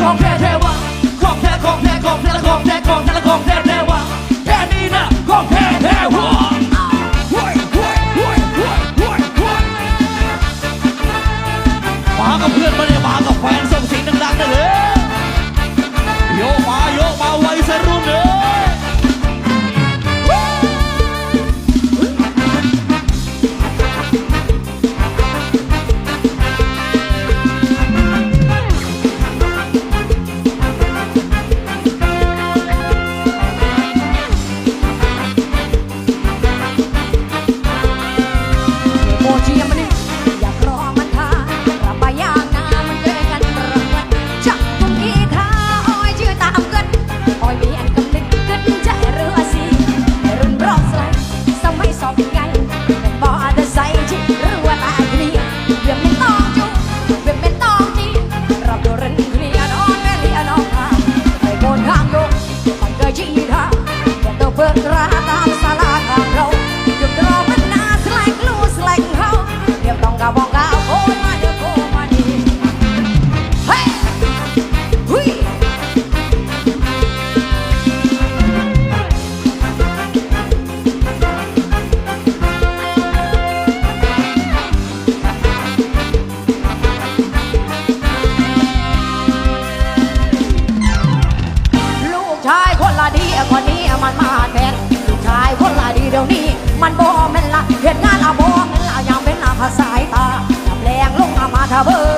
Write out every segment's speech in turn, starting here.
ของแท้แท้วะของแท้ของแท้ของแท้ของแท้ของแท้ของแท้แท้วะแค่นี้นะของแท้แท้วะมากับเพื่อนมาเลยมากับแฟนส่งเสียงดังๆได้เลยโยมา เดี๋ยวนี้มันบ่แม่นละเหตุงานอาบ่แม่นละยามเป็นละภาสายตาทำแรงลงอามาทะเบอร์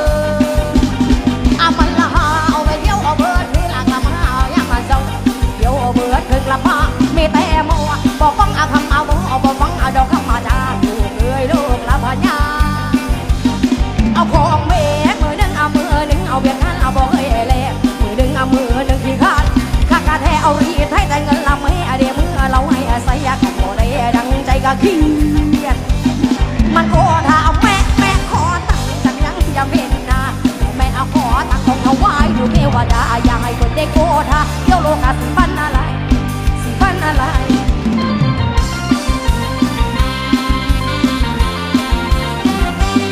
อามันละหาเอาไปเดี่ยวเอาเบิดที่หละกะมาอายามมาเจ้าเดี่ยวเอาเบิดถึงละพามีแต่มับอกฟังอาคำ เกียดมันอทาแม่แม่ขอตังค์กันยังสียเมนนาแม่เอาขอตังค์ของถวายอยู่เทวดายังให้คนได้โกธาเที่โลกาสิพันอะไรสิพันอะไร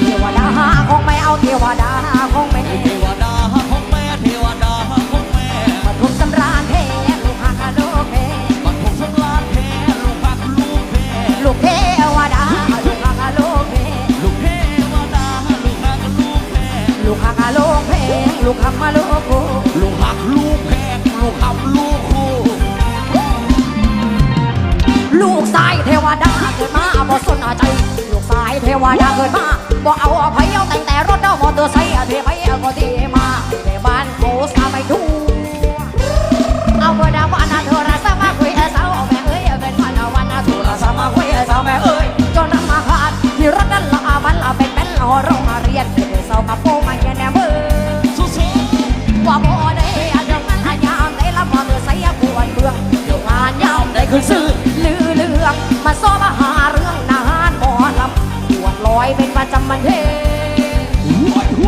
เทวดาขงแม่เอาเทวดาขงแม่เทวดา สายเทวดาเกิดมาบ่สนใจลูกสายเทวดาเกิดมาบ่เอาอภัยเอาแต่งแต่รถเด้ามอเตอร์ไซค์เทไปก็ดีมา มันเท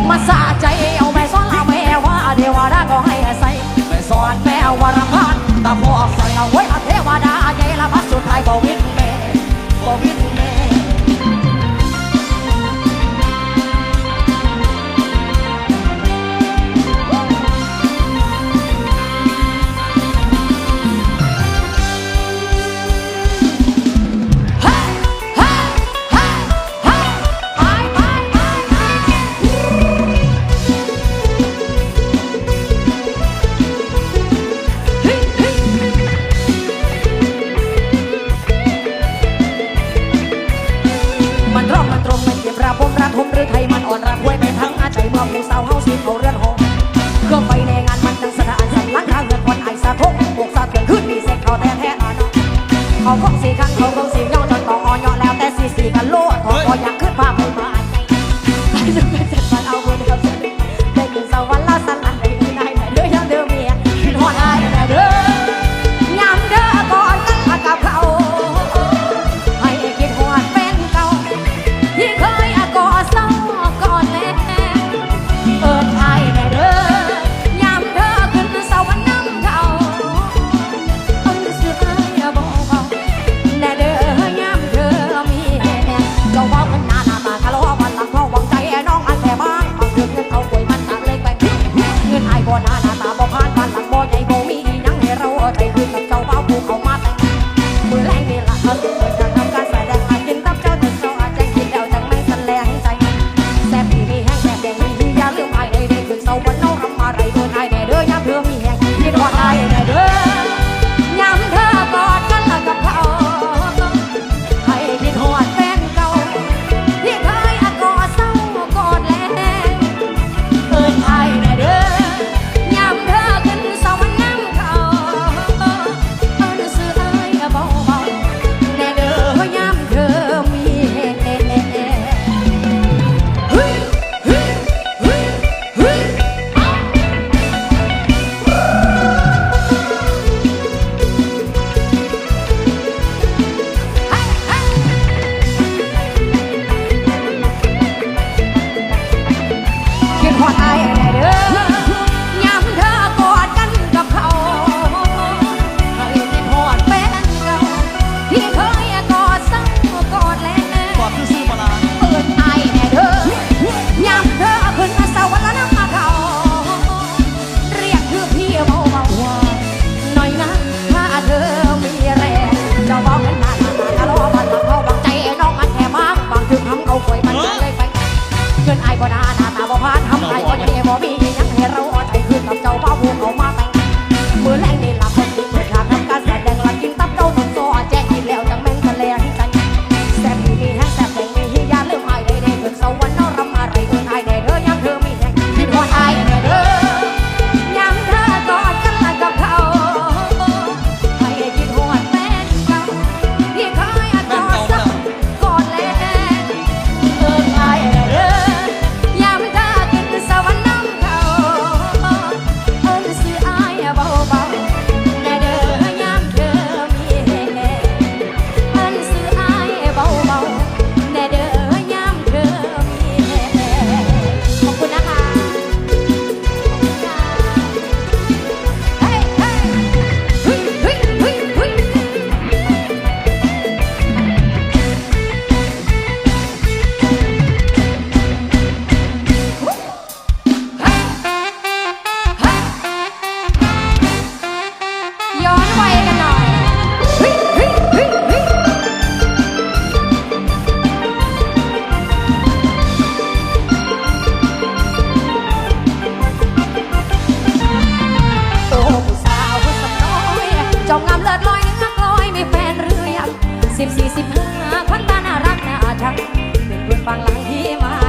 มาสะใจเอาแม่ซ้อนเอาแม่ว่าเดวาราก็ให้ใส่แม่ซ้อนแม่วารพันตาพ่อใส่เอาไว้เทวดาใจละพัดสุดท้ายก็วิ่งแม่ก็วิ่ง อยากขึ้นพาไปมา I. างหลังที่มา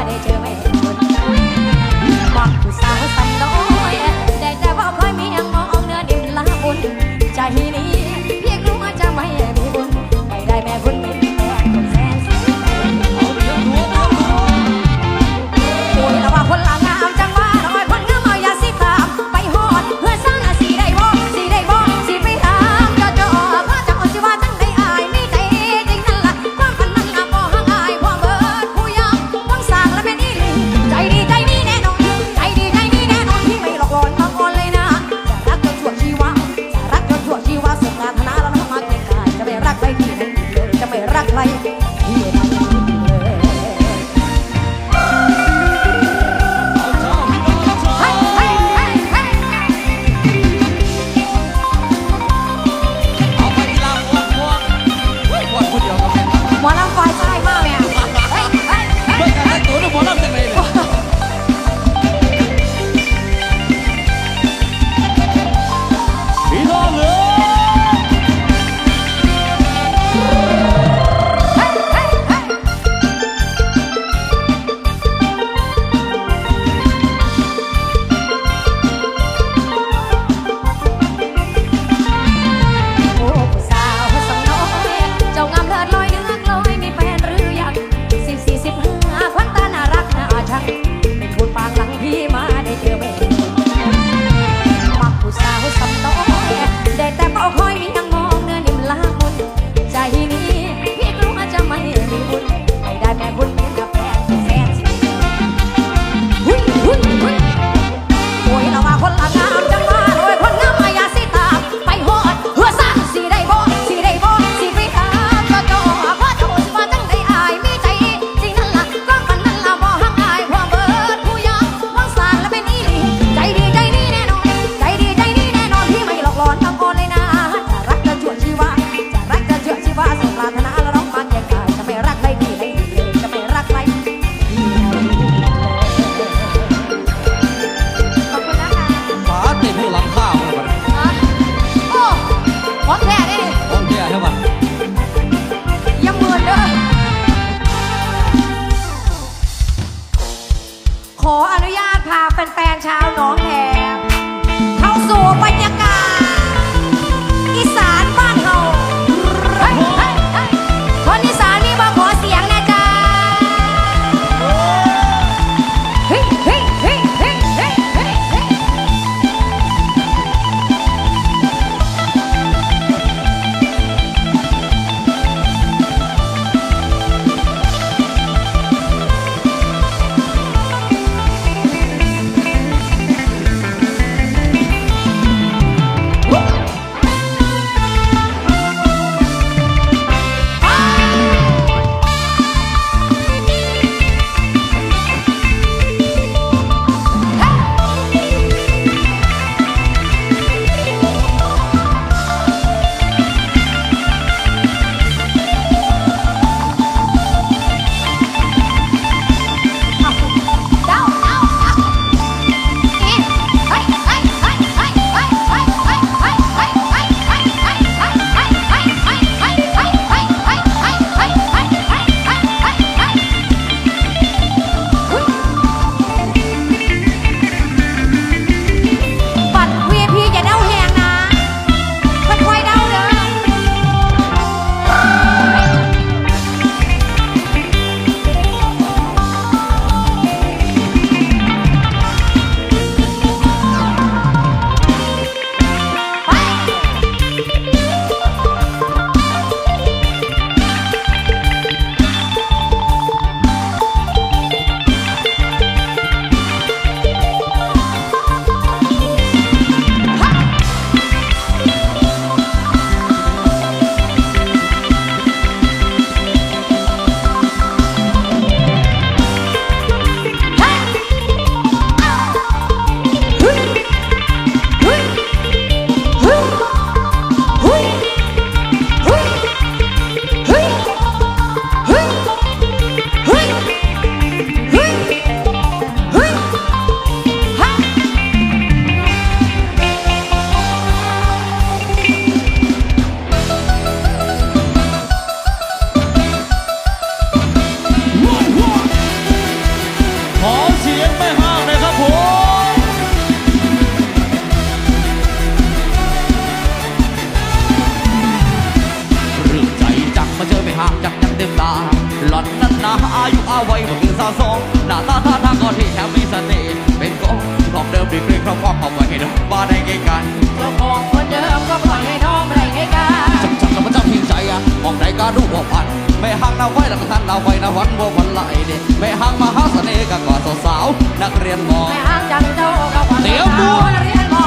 ดีกรีครอบครองเอาไว้ให้น้องบ้านได้ไงกันเจ้าของคนเดิมก็ปล่อยให้น้องไรไงกันจับจับกับพระเจ้าพิงใจอะมองใดก็ดูว่าพันไม่ห่างนาไว้แล้วก็ท่านนาไว้นาวันว่าวันไหลเด็ไม่ห่างมาหาเสน่ห์ก็กอดสาวๆนักเรียนมอไม่ห่างจากเจ้าก็วันเดี๋ยวดูเรียนมอ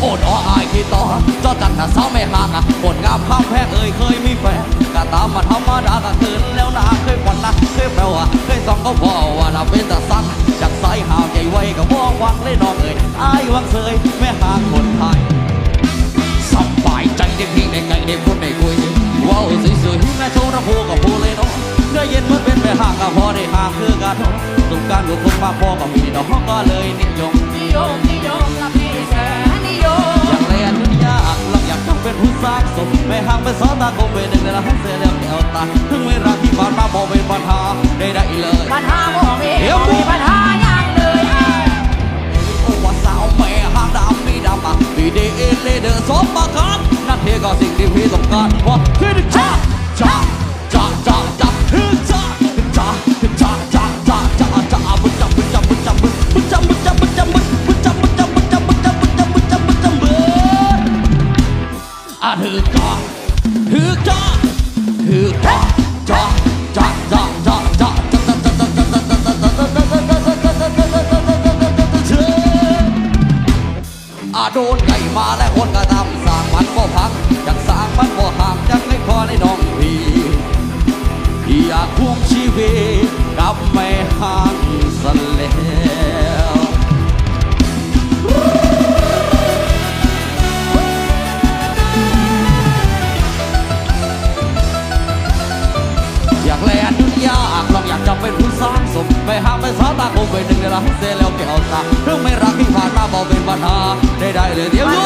โอดออายที่ต่อจอจันถ้าสาวไม่ห่างอะผลงามข้ามแพงเอ่ยเคยมีแฟนก็ตามมาธรรมดาก็คืนแล้วนาเคยฝันนะเคยแปลว่าเคยส่องก็พอว่าน่าเป็นตาสัก จากสายหาวใจไวก็ว่องวังเลยน้องเอ่ยอายวังเสยแม่ห่างคนไทยสบายใจได้เพียงได้ไงได้พูดได้คุยว้าวสวยๆแม่โชว์ระพูกับพูเลยเนาะเนื้อเย็นมันเป็นไปห่างก็พอได้ห่างคือกันสุขการกับคนมากพอกับมีน้องก็เลยนิยมนิยมนิยมละพี่แสนนิยมอยากเรียนดุนยากลองอยากต้องเป็นผู้สร้างสมไม่ห่างไปสอนตาคงเป็นหนึ่งในละห้องเสียแล้วแก้วตาถึงเวลาที่ผ่านมาบอกเป็นปัญหาได้ได้เลยปัญหาบ่มีเดี๋ยวบ่มีปัญหา วีดีเอเลเดอร์สมบัตินั่นเพียงก็สิ่งที่พี่ต้องการว่าพี่ดึงชาชา ไม่ห่างไม่สาตาคงเป็นหนึ่งในรักเสียแล้วแก้วตาเรื่องไม่รักที่ผ่านมาบอกเป็นปัญหาได้ได้เลยเดี๋ยวรู้